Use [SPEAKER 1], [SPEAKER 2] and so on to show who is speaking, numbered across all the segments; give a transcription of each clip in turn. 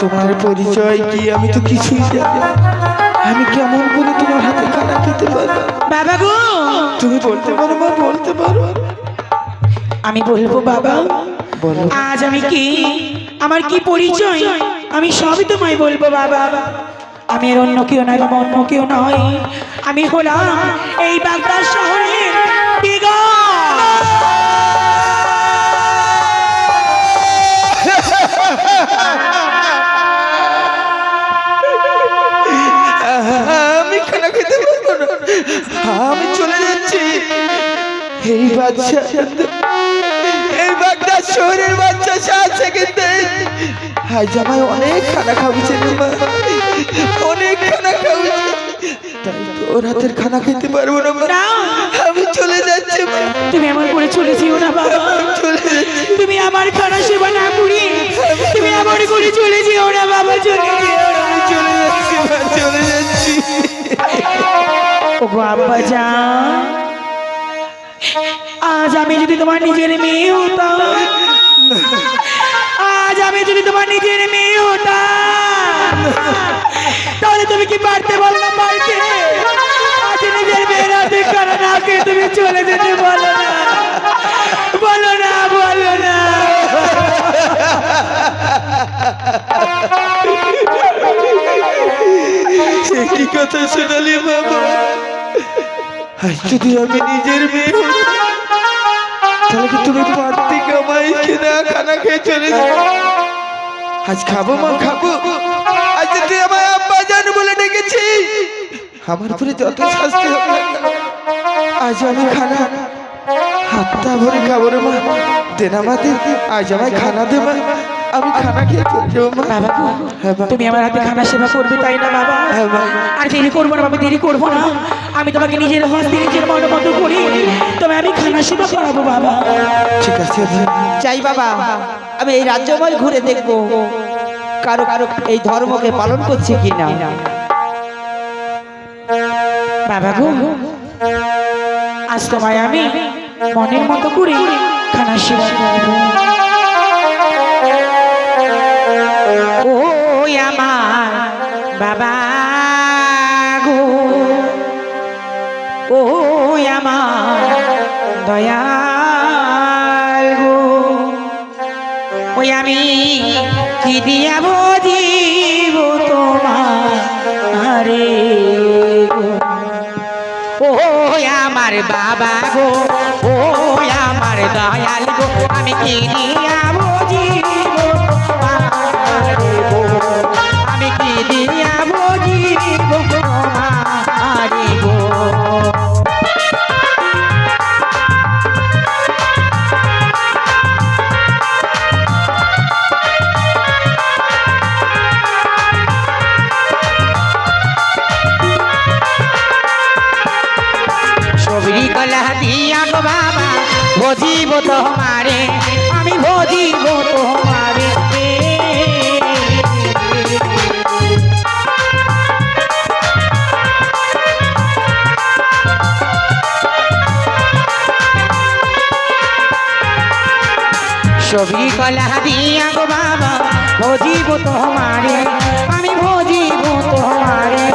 [SPEAKER 1] তোমার পরিচয় কি আমি তো কিছুই জানি আমি কেমন করে তোমার হাতে খানা খেতে পারব
[SPEAKER 2] বাবা গো!
[SPEAKER 1] তুমি বলতে পারো মা বলতে পারো।
[SPEAKER 2] আমি বলব বাবা
[SPEAKER 1] বলো।
[SPEAKER 2] আজ আমি কি? আমার কি পরিচয়? আমি সবই তোমায় বলব বাবা। আমি এর অন্য কেউ নয় বাবা অন্য কেউ নয়। আমি হলাম এই বাগদার শহরের বিগত
[SPEAKER 1] আমি চলে যাচ্ছি। এই বাচ্চা এই বাগদার শহরের বাচ্চা সাত সেকেন্ডে আজ আমায় অনেক খানা খাওয়াছে অনেক খানা খাওয়াছে তাই তো ওর হাতের খানা খেতে পারব না আমি চলে যাচ্ছি
[SPEAKER 2] তুমি আমার করে চলে যেও না বাবা।
[SPEAKER 1] চলে
[SPEAKER 2] তুমি আমার খানা সেবা না করি তুমি আমার করে চলে যেও না বাবা চলে যেও না।
[SPEAKER 1] চলে যাচ্ছি।
[SPEAKER 2] যান আজ আমি যদি তোমার নিজের মেয়ে হতাম, আজ আমি যদি তোমার নিজের মেয়ে হতাম, তাহলে তুমি কি পারতে বলো না পারতে নিজের মেয়ের হাতে কারণ না তুমি চলে যেতে বলো না। বলো না বলো না।
[SPEAKER 1] একটি কথা শোনালি বাবা? যদি আমি নিজের মেয়ে তাহলে কি তুমি পারতে কামাই কিনা খানা খেয়ে চলে যাবে? আজ খাব মা খাব। আজ যদি আমার আব্বা জান বলে ডেকেছি আমার উপরে যত শাস্তি হবে আজ আমি খানা হাতটা ভরে খাব রে মা। দেন আমাদের আজ আমায় খানা দে মা। আমি খানা খেয়ে চলে যাব মা।
[SPEAKER 2] বাবা
[SPEAKER 1] হ্যাঁ
[SPEAKER 2] তুমি আমার হাতে খানা সেবা করবে তাই না বাবা?
[SPEAKER 1] হ্যাঁ বাবা।
[SPEAKER 2] আর দেরি করব না বাবা দেরি করব না। আমি তোমাকে নিজের হস্তে নিজের মন মতো করি। তবে আমি খানা সেবা করাবো বাবা।
[SPEAKER 1] ঠিক আছে
[SPEAKER 3] চাই বাবা আমি এই রাজ্যময় ঘুরে দেখব কারও কারও এই ধর্মকে পালন করছে কিনা।
[SPEAKER 2] বাবা গো আজ তোমায় আমি মনের মতো করে খানা সেবা করব। ও আমার বাবা গো। দয়াল গো। ওই আমি কি দিয়া বুঝিব তোমার ও আমার বাবা গো ও আমার দয়াল গো। আমি কি দিয়া তোমারে আমি ভজিব তোমারে সবরি কলা দিয়া গো বাবা ভজিব তোমারে আমি ভজিব তোমারে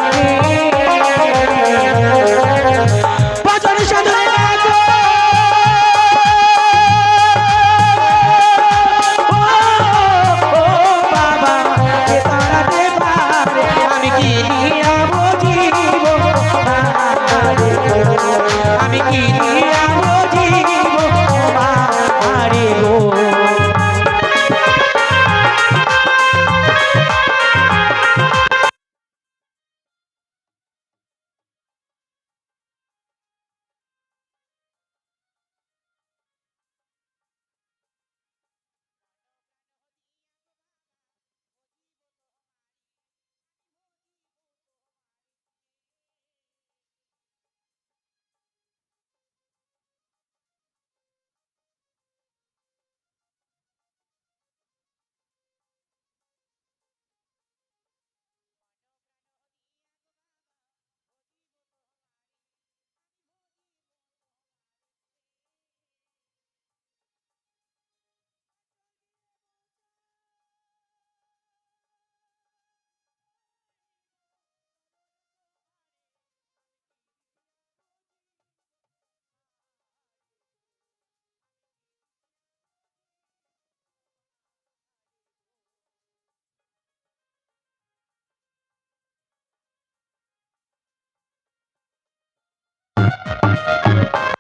[SPEAKER 2] Thank you.